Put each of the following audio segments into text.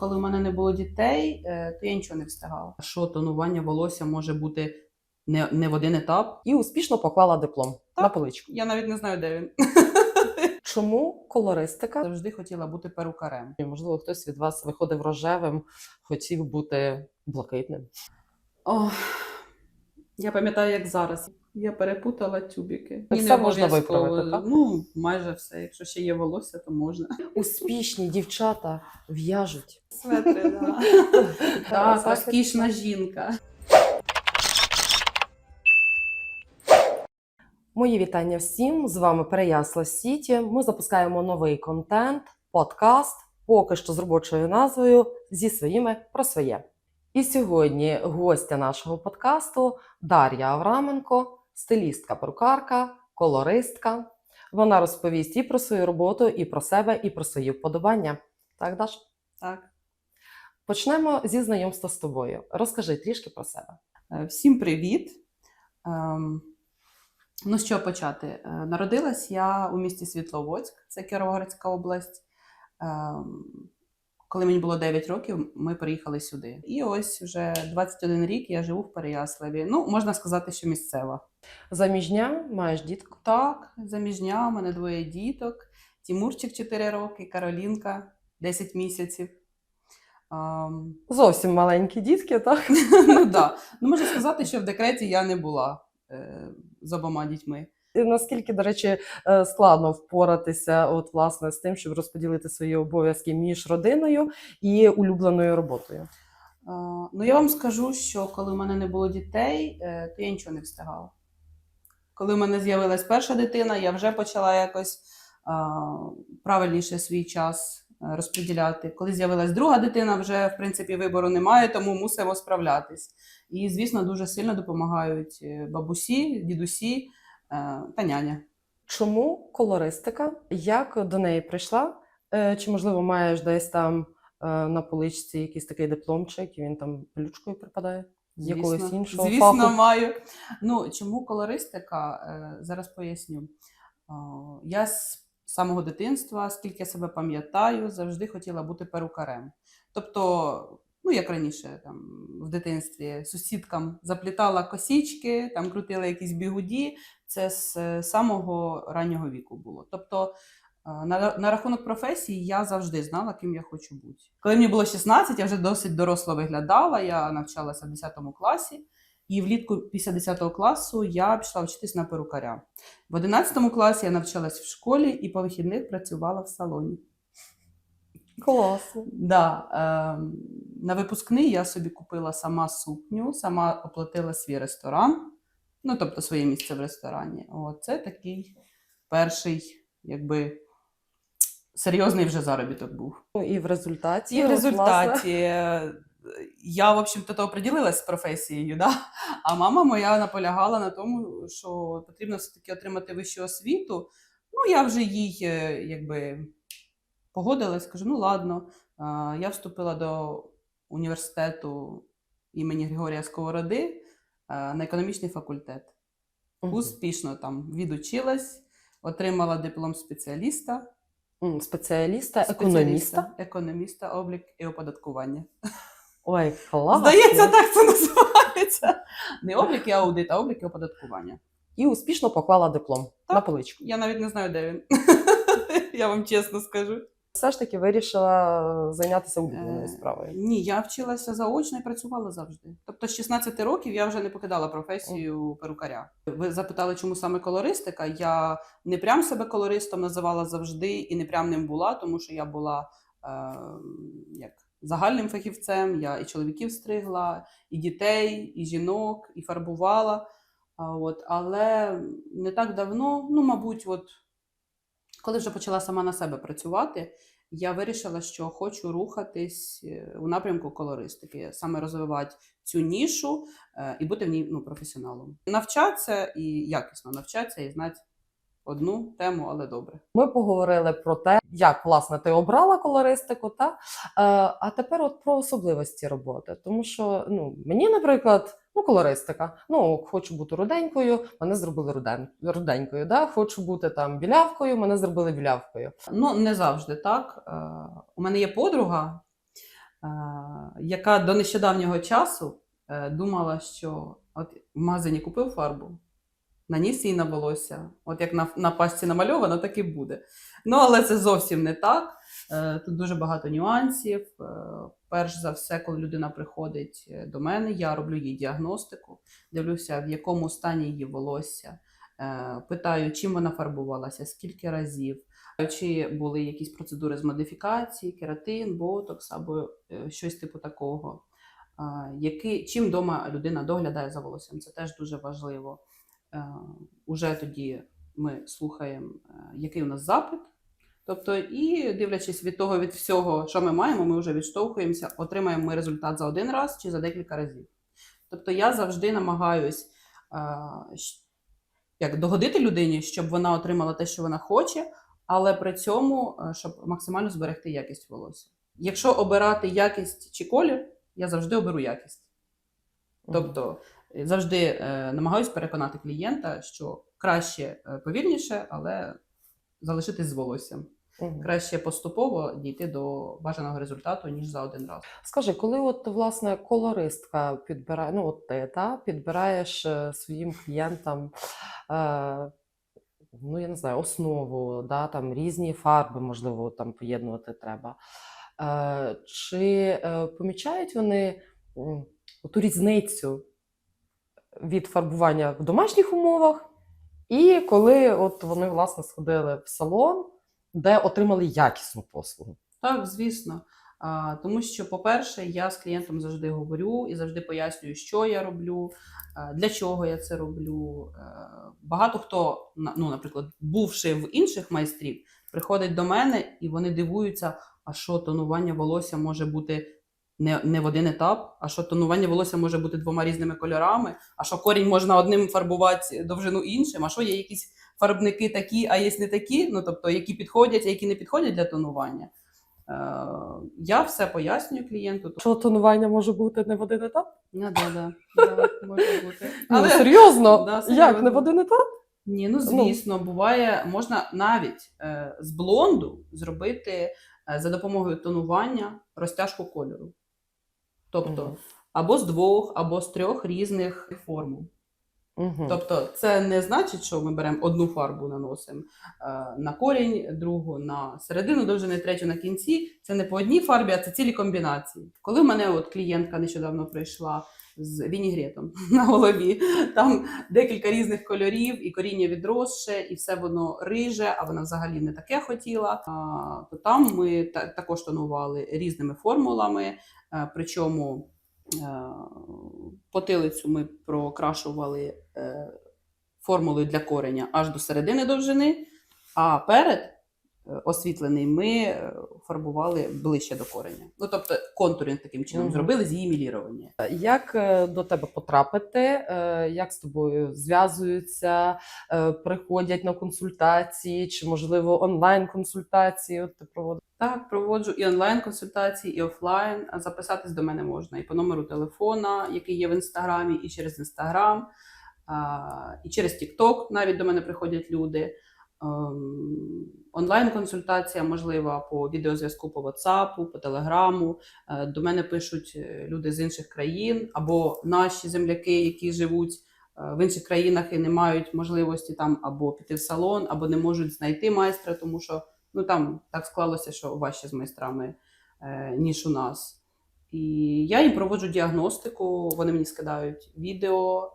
коли в мене не було дітей, е, то я нічого не встигала. Що тонування волосся може бути не, не в один етап. І успішно поклала диплом Так. на поличку. Я навіть не знаю, де він. Чому колористика? Завжди хотіла бути перукарем. Можливо, хтось від вас виходив рожевим, хотів бути блакитним. Ох, я пам'ятаю, як зараз. Я перепутала тюбіки. Все не можна обов'язково. виправити, так? Ну, майже все. Якщо ще є волосся, то можна. Успішні дівчата в'яжуть. Светри, да. Так, розкішна жінка. Мої вітання всім. З вами Переясла Сіті. Ми запускаємо новий контент, подкаст, поки що з робочою назвою зі своїми про своє. І сьогодні гостя нашого подкасту Дар'я Авраменко, стилістка, перукарка, колористка. Вона розповість і про свою роботу, і про себе, і про свої вподобання. Так, Даш? Так. Почнемо зі знайомства з тобою. Розкажи трішки про себе. Е, Всім привіт. Ем, Ну, з чого почати? Е, Народилась я у місті Світловодськ, це Кіровоградська область. Коли мені було 9 років, ми приїхали сюди. І ось вже 21 рік я живу в Переяславі. Ну, можна сказати, що місцева. Заміжня, маєш дітку. Так, заміжня, у мене двоє діток. Тімурчик 4 роки, Каролінка 10 місяців. Ем, Зовсім маленькі дітки, так? ну, да. ну, можна сказати, що в декреті я не була е, з обома дітьми. І наскільки, до речі, е, складно впоратися от, власне, з тим, щоб розподілити свої обов'язки між родиною і улюбленою роботою. Е, ну, я вам скажу, що коли в мене не було дітей, е, то я нічого не встигала. Коли в мене з'явилась перша дитина, я вже почала якось правильніше свій час розподіляти. Коли з'явилась друга дитина, вже в принципі вибору немає, тому мусимо справлятись. І, звісно, дуже сильно допомагають бабусі, дідусі та няня. Чому колористика? Як до неї прийшла? Е, Чи, можливо, маєш десь там е, на поличці якийсь такий дипломчик, і він там пелючкою припадає? З якогось іншого звісно, фаху? маю. Ну, чому колористика? Е, Зараз поясню. Я з самого дитинства, скільки я себе пам'ятаю, завжди хотіла бути перукарем. Тобто, ну як раніше, там в дитинстві сусідкам заплітала косічки, там крутила якісь бігуді. Це з е, самого раннього віку було. Тобто, е, на, на рахунок професії я завжди знала, ким я хочу бути. Коли мені було 16, я вже досить доросло виглядала. Я навчалася в 10 класі, і влітку після 10 класу я пішла вчитись на перукаря. В 11 класі я навчалась в школі і по вихідних працювала в салоні. Класно. Да, е, на випускний я собі купила сама сукню, сама оплатила свій ресторан, ну тобто своє місце в ресторані. О, це такий перший, якби серйозний вже заробіток був. Ну, і в результаті. І в результаті я, в общем-то, то оприділилась з професією, да? а мама моя наполягала на тому, що потрібно все-таки отримати вищу освіту. Ну, я вже їй е, якби погодилась, кажу, ну ладно. Я вступила до університету імені Григорія Сковороди на економічний факультет. Мгм. Успішно там відучилась, отримала диплом спеціаліста. Спеціаліста, економіста. Економіста, облік і оподаткування. Ой, класно. Здається, так це називається. Не облік і аудит, а облік і оподаткування. І успішно поклала диплом Так. на поличку. Я навіть не знаю, де він. Я вам чесно скажу. Все ж таки вирішила зайнятися улюбленою Е, справою. Ні, я вчилася заочно і працювала завжди. Тобто з 16 років я вже не покидала професію перукаря. Ви запитали, чому саме колористика? Я не прям себе колористом називала завжди і не прям ним була, тому що я була е, як загальним фахівцем. Я і чоловіків стригла, і дітей, і жінок, і фарбувала. От, але не так давно, ну, мабуть, от коли вже почала сама на себе працювати, я вирішила, що хочу рухатись е, у напрямку колористики, саме розвивати цю нішу е, і бути в ній ну, професіоналом. Навчатися і якісно навчатися і знати одну тему, але добре. Ми поговорили про те, як власне ти обрала колористику, та? Е, а тепер от про особливості роботи. Тому що ну, мені, наприклад, ну, колористика. Ну, хочу бути руденькою, мене зробили руден, руденькою. Да? Хочу бути там білявкою, мене зробили білявкою. Ну, не завжди так. Е, У мене є подруга, яка до нещодавнього часу е, думала, що от в магазині купив фарбу, наніс її на волосся. От як на, на пасті намальовано, так і буде. Ну, але це зовсім не так. Е, Тут дуже багато нюансів. Е, Перш за все, коли людина приходить е, до мене, я роблю їй діагностику, дивлюся, в якому стані її волосся, питаю, чим вона фарбувалася, скільки разів, чи були якісь процедури з модифікації, кератин, ботокс або щось типу такого. Який, чим вдома людина доглядає за волоссям, це теж дуже важливо. Е, Уже тоді ми слухаємо, е, який у нас запит. Тобто, і дивлячись від того, від всього, що ми маємо, ми вже відштовхуємося, отримаємо ми результат за один раз чи за декілька разів. Тобто я завжди намагаюсь е, як догодити людині, щоб вона отримала те, що вона хоче, але при цьому щоб максимально зберегти якість волосся. Якщо обирати якість чи колір, я завжди оберу якість. Тобто завжди е, намагаюся переконати клієнта, що краще е, повільніше, але залишитись з волоссям. Мгм. Краще поступово дійти до бажаного результату, ніж за один раз. Скажи, коли от власне колористка підбирає, ну от ти та підбираєш е, своїм клієнтам, е, ну я не знаю, основу, да, там різні фарби, можливо, там поєднувати треба. Е, чи помічають вони ту різницю від фарбування в домашніх умовах, і коли от вони власне сходили в салон, де отримали якісну послугу? Так, звісно. А, тому що, по-перше, я з клієнтом завжди говорю і завжди пояснюю, що я роблю, для чого я це роблю. Е, Багато хто, ну, наприклад, бувши в інших майстрів, приходить до мене і вони дивуються, а що тонування волосся може бути не, не в один етап, а що тонування волосся може бути двома різними кольорами, а що корінь можна одним фарбувати довжину іншим, а що є якісь фарбники такі, а є не такі, ну тобто які підходять, а які не підходять для тонування. Е, Я все пояснюю клієнту. Що тонування може бути не в один етап? Ну, да, да, да, може бути. Ну, серйозно? Да, Як не в один етап? Ні, ну звісно, буває, можна навіть е, з блонду зробити е, за допомогою тонування розтяжку кольору. Тобто або з двох, або з трьох різних форм. Угу. Тобто, це не значить, що ми беремо одну фарбу, наносимо е, на корінь, другу на середину довжини, третю на кінці. Це не по одній фарбі, а це цілі комбінації. Коли в мене от клієнтка нещодавно прийшла з вінігретом на голові, там декілька різних кольорів, і коріння відросше, і все воно риже, а вона взагалі не таке хотіла. А, то там ми та- також тонували різними формулами, е, причому. Е, Потилицю ми прокрашували е, формулою для кореня аж до середини довжини, а перед освітлений ми е, фарбували ближче до кореня. Ну, тобто контуринг таким чином Мгм. зробили з її мілірування. Як е, до тебе потрапити? Е, Як з тобою зв'язуються, е, приходять на консультації, чи можливо онлайн-консультації? От ти проводиш? Так, проводжу і онлайн-консультації, і офлайн. Записатись до мене можна і по номеру телефона, який є в інстаграмі, і через інстаграм, і через TikTok навіть до мене приходять люди. Ем, Онлайн-консультація можлива по відеозв'язку по WhatsApp, по Телеграму. До мене пишуть е, люди з інших країн або наші земляки, які живуть е, в інших країнах і не мають можливості там або піти в салон, або не можуть знайти майстра, тому що ну там так склалося, що важче з майстрами, е, ніж у нас. І я їм проводжу діагностику, вони мені скидають відео,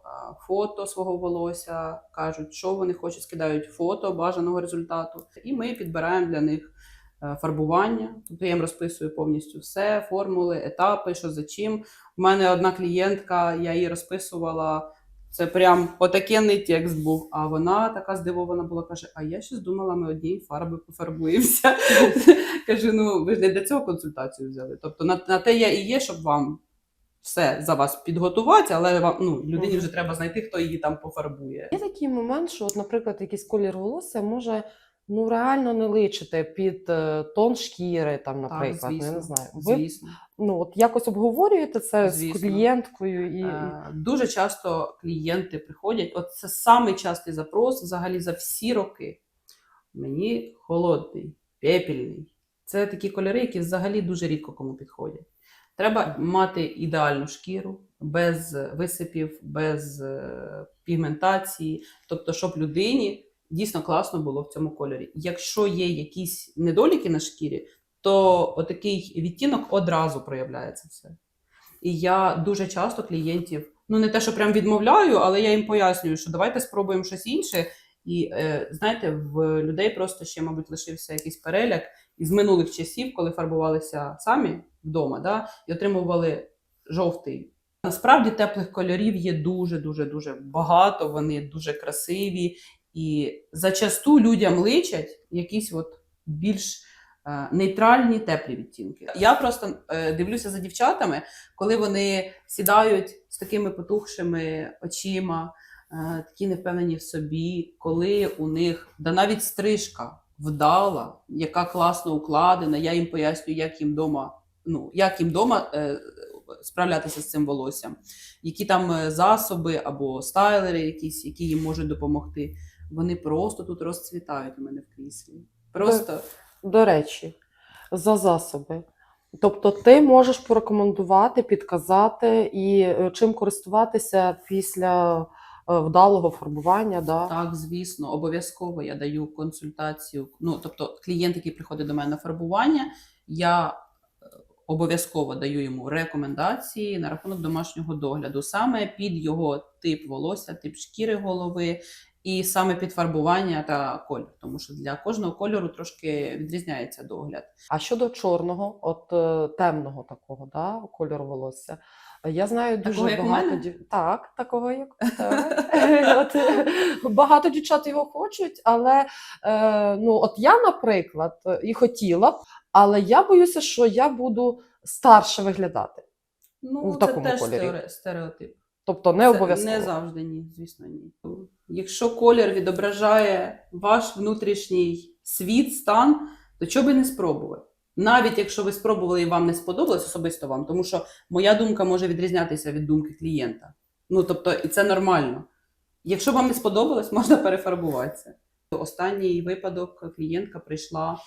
фото свого волосся, кажуть, що вони хочуть, скидають фото бажаного результату. І ми підбираємо для них е, фарбування. Тобто я їм розписую повністю все, формули, етапи, що за чим. У мене одна клієнтка, я її розписувала. Це прям отакенний текст був. А вона така здивована була, каже: А я щось думала, ми однієї фарби пофарбуємося. Кажу, ну ви ж не для цього консультацію взяли. Тобто на, на те я і є, щоб вам все за вас підготувати, але вам ну, людині вже треба знайти, хто її там пофарбує. Є такий момент, що, от, наприклад, якийсь колір волосся може ну реально не личити під е, тон шкіри, там, наприклад. ну, я не знаю. Ви Звісно. ну от якось обговорюєте це Звісно. з клієнткою і, і... Е, Дуже часто клієнти приходять. От це самий частий запрос взагалі за всі роки. Мені холодний, пепельний. Це такі кольори, які взагалі дуже рідко кому підходять. Треба мати ідеальну шкіру, без висипів, без е, пігментації, тобто, щоб людині дійсно класно було в цьому кольорі. Якщо є якісь недоліки на шкірі, то отакий відтінок одразу проявляється все. І я дуже часто клієнтів, ну не те, що прям відмовляю, але я їм пояснюю, що давайте спробуємо щось інше. І е, знаєте, в людей просто ще, мабуть, лишився якийсь переляк із минулих часів, коли фарбувалися самі вдома, да, і отримували жовтий. Насправді теплих кольорів є дуже, дуже, дуже багато. Вони дуже красиві, і зачасту людям личать якісь от більш е, нейтральні теплі відтінки. Я просто е, дивлюся за дівчатами, коли вони сідають з такими потухшими очима, е, такі невпевнені в собі, коли у них да навіть стрижка вдала, яка класно укладена. Я їм пояснюю, як їм дома, ну як їм дома е, справлятися з цим волоссям, які там засоби або стайлери, якісь, які їм можуть допомогти. Вони просто тут розцвітають у мене в кріслі. Просто До речі, за засоби. Тобто, ти можеш порекомендувати, підказати і е, чим користуватися після е, вдалого фарбування. Да? Так, звісно, обов'язково я даю консультацію. Ну, тобто, клієнт, який приходить до мене на фарбування, я е, обов'язково даю йому рекомендації на рахунок домашнього догляду, саме під його тип волосся, тип шкіри голови, і саме під фарбування та кольор, тому що для кожного кольору трошки відрізняється догляд. А щодо чорного, от е, темного такого, да, кольору волосся. Я знаю дуже Такого, багато мене? дів... так, такого як так. от, е, багато дівчат його хочуть, але е, ну, от я, наприклад, і хотіла б, але я боюся, що я буду старше виглядати. Ну, В це теж кольорі. стереотип. Тобто не обов'язково. Не завжди ні, звісно, ні. Якщо колір відображає ваш внутрішній світ, стан, то чого би не спробувати? Навіть якщо ви спробували і вам не сподобалось, особисто вам, тому що моя думка може відрізнятися від думки клієнта. Ну тобто, і це нормально. Якщо вам не сподобалось, можна перефарбуватися. Останній випадок клієнтка прийшла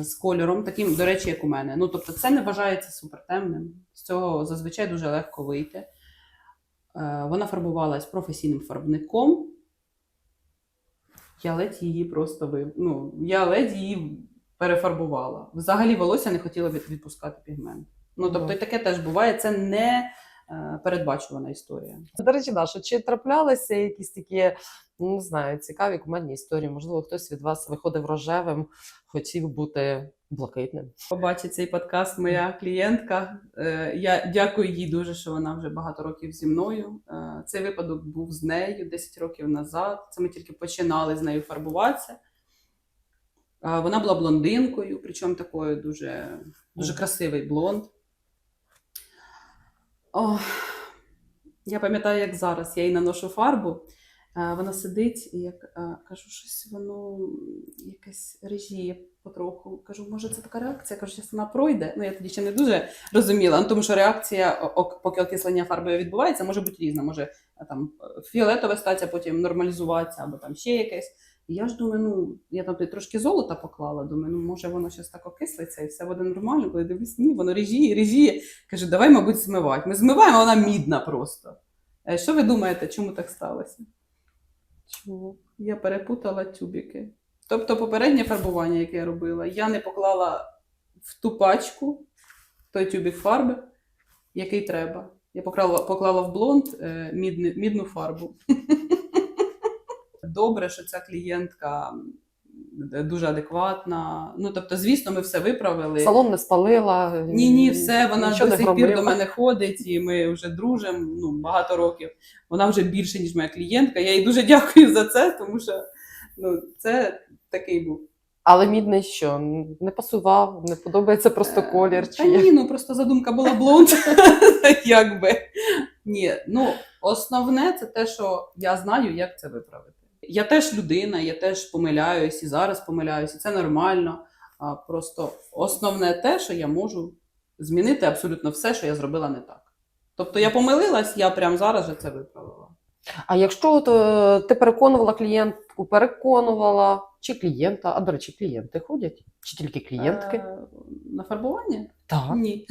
з кольором, таким, до речі, як у мене. Ну тобто, це не вважається супертемним. З цього зазвичай дуже легко вийти. Е, Вона фарбувалась професійним фарбником. Я ледь її просто ви... ну, я ледь її перефарбувала. Взагалі волосся не хотіла відпускати пігмент. Ну, тобто, і таке теж буває, це не передбачувана історія. До речі, Даша, чи траплялися якісь такі, ну, не знаю, цікаві кумедні історії? Можливо, хтось від вас виходив рожевим, хотів бути блакитним. Побачить цей подкаст моя клієнтка. Е, Я дякую їй дуже, що вона вже багато років зі мною. Е, Цей випадок був з нею 10 років назад. Це ми тільки починали з нею фарбуватися. Е, Вона була блондинкою, причому такою дуже, дуже красивий блонд. О, я пам'ятаю, як зараз я їй наношу фарбу. Е, Вона сидить і я е, кажу, щось воно якесь режіє потроху. Кажу, може, це така реакція? Кажу, що вона пройде. Ну, я тоді ще не дуже розуміла, ну, тому що реакція, поки окислення фарбою відбувається, може бути різна. Може там е, фіолетове статися, потім нормалізуватися, або там ще якесь. І я ж думаю, ну я там трошки золота поклала. Думаю, ну може воно щось так окислиться і все буде нормально. Коли дивлюсь, ні, воно режіє, режіє. Кажу, давай, мабуть, змивати. Ми змиваємо, а вона мідна просто. Е, Що ви думаєте, чому так сталося? Чому? Я перепутала тюбики. Тобто попереднє фарбування, яке я робила, я не поклала в ту пачку той тюбик фарби, який треба. Я поклала, поклала в блонд е, мідну фарбу. Добре, що ця клієнтка дуже адекватна. Ну, тобто, звісно, ми все виправили. Салон не спалила. Ні, ні, все, вона до сих пір до мене ходить, і ми вже дружимо ну, багато років. Вона вже більше, ніж моя клієнтка. Я їй дуже дякую за це, тому що ну, це такий був. Але мідний що? Не пасував, не подобається просто Е, колір. Та Чи як? ні, ну просто задумка була блонд. Якби. Ні, ну основне це те, що я знаю, як це виправити. Я теж людина, я теж помиляюсь і зараз помиляюсь, і це нормально. А просто основне те, що я можу змінити абсолютно все, що я зробила не так. Тобто я помилилась, я прямо зараз же це виправила. А якщо от, е, ти переконувала клієнтку, переконувала, чи клієнта, а до речі, клієнти ходять? Чи тільки клієнтки? Е, На фарбування? Так, Ні.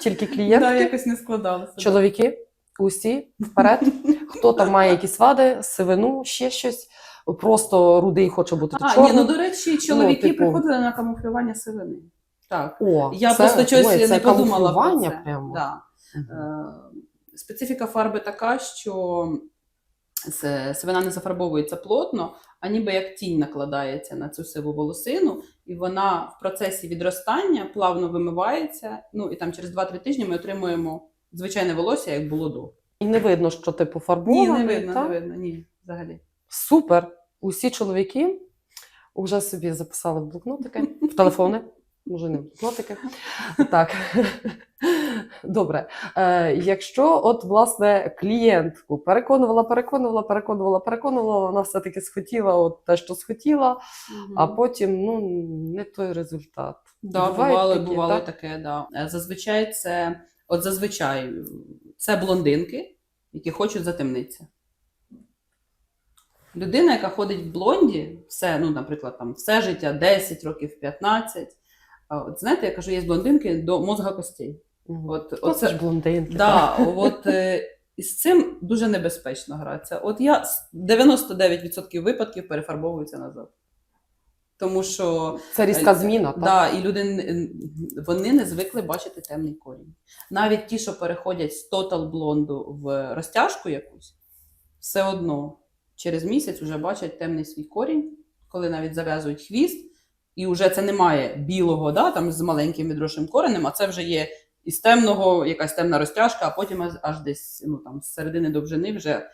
тільки Да, клієнтки. якось не складалося. Чоловіки, усі вперед. Хто там має якісь вади, сивину, ще щось, просто рудий хоче бути А, ні, ну до речі, чоловіки типу- приходили на камуфлювання сивини. Так. О, Я це, просто щось ой, не це подумала про це. прямо. Да. Мгм. Е, Специфіка фарби така, що сивина не зафарбовується плотно, а ніби як тінь накладається на цю сиву волосину, і вона в процесі відростання плавно вимивається. Ну і там через 2-3 тижні ми отримуємо звичайне волосся, як було до. І не видно, що ти Ні, не видно, так? не видно, ні, взагалі. Супер. Усі чоловіки вже собі записали в блокнотики, в телефони. Може, не в блокнотики. Так. Добре. Е, якщо от, власне, клієнтку переконувала, переконувала, переконувала, переконувала, вона все-таки схотіла от те, що схотіла, а потім ну, не той результат. Да, бувало, такі, бувало так? таке, да. Е, Зазвичай це, от зазвичай це блондинки, які хочуть затемнитися. Людина, яка ходить в блонді, все, ну, наприклад, там, все життя 10 років, 15. От знаєте, я кажу, є блондинки до мозга костей. Мгм. От, Оце ж блондинки. да, от, е, і з цим дуже небезпечно гратися. От я з 99% випадків перефарбовуюся назад. Тому що Це різка зміна, так? Да, і люди вони не звикли бачити темний корінь. Навіть ті, що переходять з тотал блонду в розтяжку якусь, все одно через місяць вже бачать темний свій корінь, коли навіть зав'язують хвіст, і вже це немає білого, да, там з маленьким відросшим коренем, а це вже є із темного якась темна розтяжка, а потім аж- десь ну, там, з середини довжини вже е,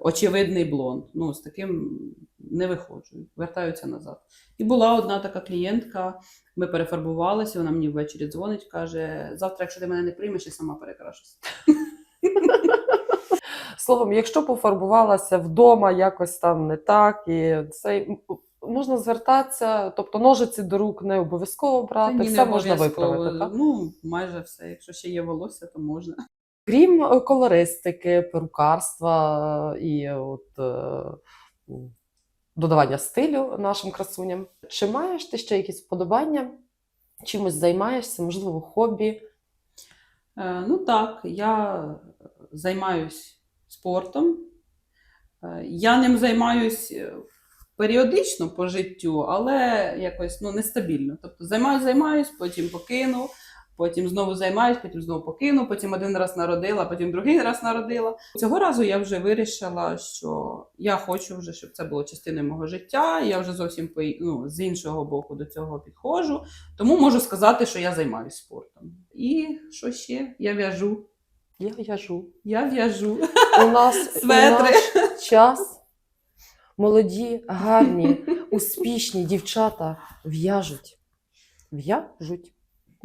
очевидний блонд. Ну, з таким не виходжу, вертаються назад. І була одна така клієнтка, ми перефарбувалися, вона мені ввечері дзвонить, каже: завтра, якщо ти мене не приймеш, я сама перекрашуся. Словом, якщо пофарбувалася вдома якось там не так, і це можна звертатися, тобто ножиці до рук не обов'язково брати, Та ні, все не можна обов'язково. виправити. Так? Ну, майже все. Якщо ще є волосся, то можна. Крім е, колористики, перукарства е, і от, е, додавання стилю нашим красуням, чи маєш ти ще якісь вподобання? Чимось займаєшся, можливо, хобі? Ну так, я займаюсь спортом. Я ним займаюсь періодично по життю, але якось ну, нестабільно. Тобто займаюсь, займаюсь, потім покину, потім знову займаюсь, потім знову покину, потім один раз народила, потім другий раз народила. Цього разу я вже вирішила, що я хочу вже, щоб це було частиною мого життя. Я вже зовсім по, ну, з іншого боку до цього підходжу. Тому можу сказати, що я займаюся спортом. І що ще? Я в'яжу. Я в'яжу. Я в'яжу. У нас у Светри. наш час молоді, гарні, успішні дівчата в'яжуть. В'яжуть.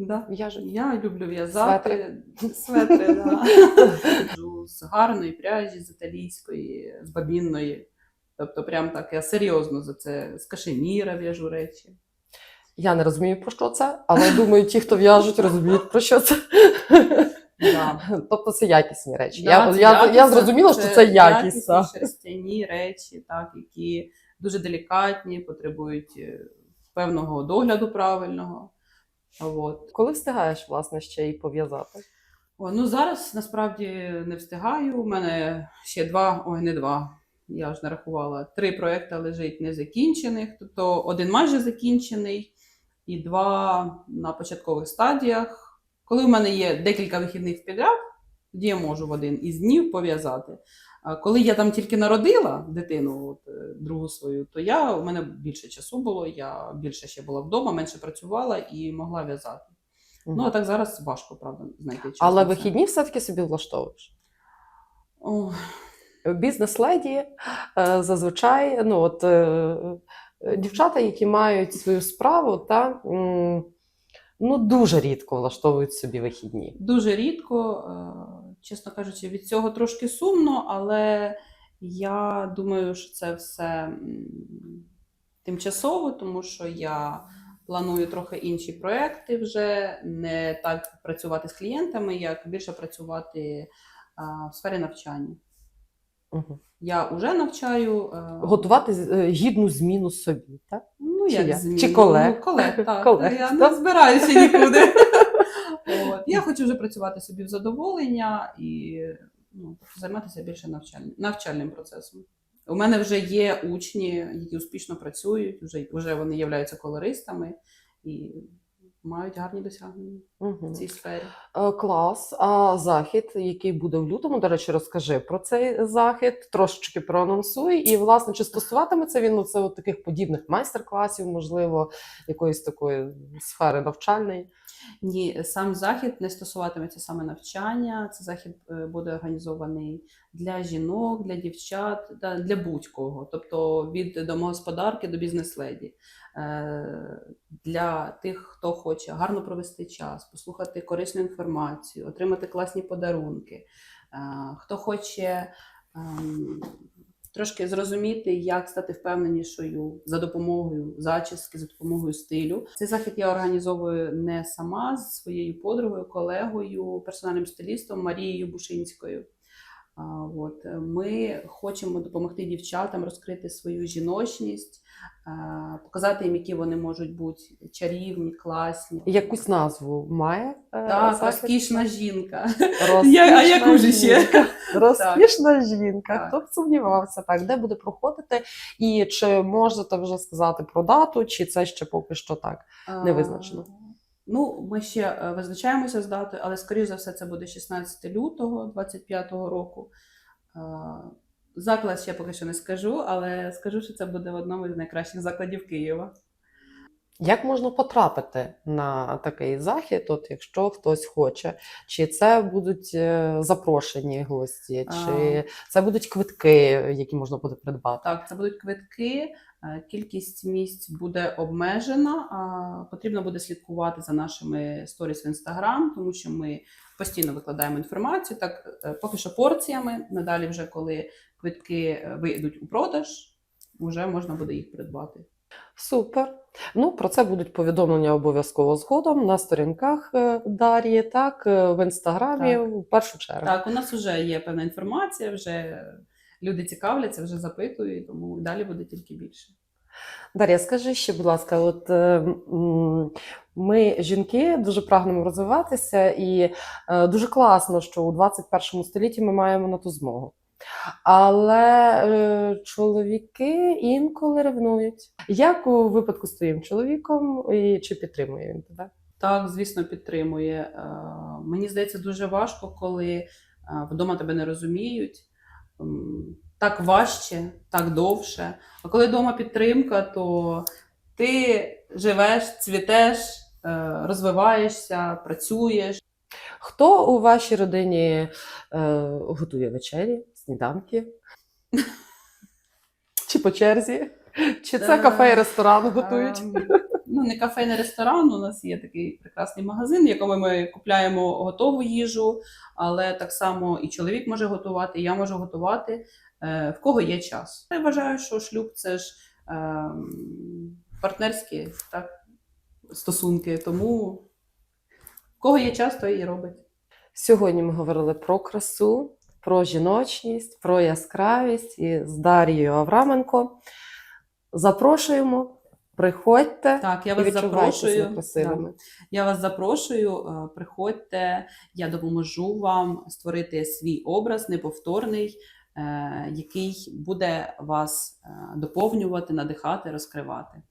Да. В'яжуть. Я люблю в'язати. Светри, да. З гарної пряжі, з італійської, з бабінної. Тобто, прям так я серйозно за це з кашеміра в'яжу речі. Я не розумію, про що це, але думаю, ті, хто в'яжуть, розуміють, про що це. Да. Тобто це якісні речі. Да, я, це я, я якісно, зрозуміла, що це якість. якісні шерстяні речі, так, які дуже делікатні, потребують е, певного догляду правильного. От. Коли встигаєш, власне, ще й пов'язати? О, ну зараз насправді не встигаю. У мене ще два, ой, не два. Я ж нарахувала. Три проекти лежить незакінчених, тобто один майже закінчений і два на початкових стадіях. Коли в мене є декілька вихідних підряд, тоді я можу в один із днів пов'язати. Коли я там тільки народила дитину, от, е, другу свою, то я, у мене більше часу було, я більше ще була вдома, менше працювала і могла в'язати. Ну, а так зараз важко, правда, знайти час. Але вихідні все-таки собі влаштовуєш. Бізнес-леді е, зазвичай, ну от е, дівчата, які мають свою справу, та ну дуже рідко влаштовують собі вихідні. дуже рідко, чесно кажучи, від цього трошки сумно, але я думаю, що це все тимчасово, тому що я планую трохи інші проекти вже, не так працювати з клієнтами, як більше працювати в сфері навчання. Мгм. Я вже навчаю е, Готувати е, гідну зміну собі, так? Ну, Чи як як? зміну? Чи колег? Ну, колег, так. Колег, Я так? не збираюся нікуди. От. Я хочу вже працювати собі в задоволення і ну, займатися більше навчальним, навчальним процесом. У мене вже є учні, які успішно працюють, вже, вже вони являються колористами і мають гарні досягнення Угу. в цій сфері. Е, Клас. А захід, який буде в лютому, до речі, розкажи про цей захід, трошечки проанонсуй. І, власне, чи стосуватиметься він ну, це от таких подібних майстер-класів, можливо, якоїсь такої сфери навчальної? Ні, сам захід не стосуватиметься саме навчання. Це захід е, буде організований для жінок, для дівчат, для будь-кого, тобто від домогосподарки до бізнес-леді. Е, Для тих, хто хоче гарно провести час, послухати корисну інформацію, отримати класні подарунки, Е, хто хоче ем, трошки зрозуміти, як стати впевненішою за допомогою зачіски, за допомогою стилю. Цей захід я організовую не сама з своєю подругою, колегою, персональним стилістом Марією Бушинською. От ми хочемо допомогти дівчатам розкрити свою жіночність, показати їм, які вони можуть бути чарівні, класні. Якусь назву має? е, Так, розкішна жінка. Розкішна а яку ж ще? Розкішна жінка. Так. Хто б сумнівався, так, де буде проходити? І чи можете вже сказати про дату, чи це ще поки що так? Не визначено. А, Ну, ми ще е, визначаємося з датою, але скоріш за все це буде 16 лютого 25-го року. Заклад ще поки що не скажу, але скажу, що це буде в одному з найкращих закладів Києва. Як можна потрапити на такий захід, от якщо хтось хоче? Чи це будуть е, запрошені гості, чи це будуть квитки, які можна буде придбати? Так, це будуть квитки. Е, Кількість місць буде обмежена. а Потрібно буде слідкувати за нашими сторіс в інстаграм, тому що ми постійно викладаємо інформацію. Так, е, поки що порціями. Надалі, вже коли квитки е, вийдуть у продаж, вже можна буде їх придбати. Супер. Ну, про це будуть повідомлення обов'язково згодом на сторінках Дар'ї, так, в інстаграмі Так. в першу чергу. Так, у нас вже є певна інформація, вже люди цікавляться, вже запитують, тому далі буде тільки більше. Дар'я, скажи ще, будь ласка, от е, ми, жінки, дуже прагнемо розвиватися, і е, дуже класно, що у 21 столітті ми маємо на ту змогу. Але е, чоловіки інколи ревнують. Як у випадку з твоїм чоловіком, і чи підтримує він тебе? Так, звісно, підтримує. Мені здається, дуже важко, коли вдома тебе не розуміють. Так важче, так довше. А коли вдома підтримка, то ти живеш, цвітеш, е, розвиваєшся, працюєш. Хто у вашій родині е, готує вечері, сніданки? Чи по черзі? Чи це Е, кафе і ресторан готують? Ем, Ну, не кафе, не ресторан. У нас є такий прекрасний магазин, в якому ми купляємо готову їжу, але так само і чоловік може готувати, і я можу готувати, е, в кого є час. Я вважаю, що шлюб це ж ем, партнерські так, стосунки, тому в кого є час, той і робить. Сьогодні ми говорили про красу, про жіночність, про яскравість і з Дарією Авраменко. Запрошуємо, приходьте Так, я вас себе запрошую. красивими. Я вас запрошую, е, приходьте, я допоможу вам створити свій образ неповторний, е, який буде вас е, доповнювати, надихати, розкривати.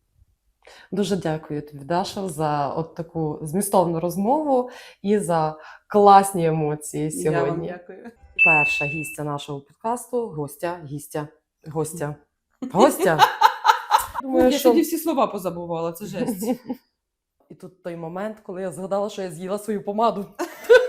Дуже дякую тобі, Даша, за от таку змістовну розмову і за класні емоції Я вам сьогодні. дякую. Перша гістя нашого подкасту гостя, гістя, гостя, гостя. Думаю, я що... тоді всі слова позабувала, це жесть. І тут той момент, коли я згадала, що я з'їла свою помаду.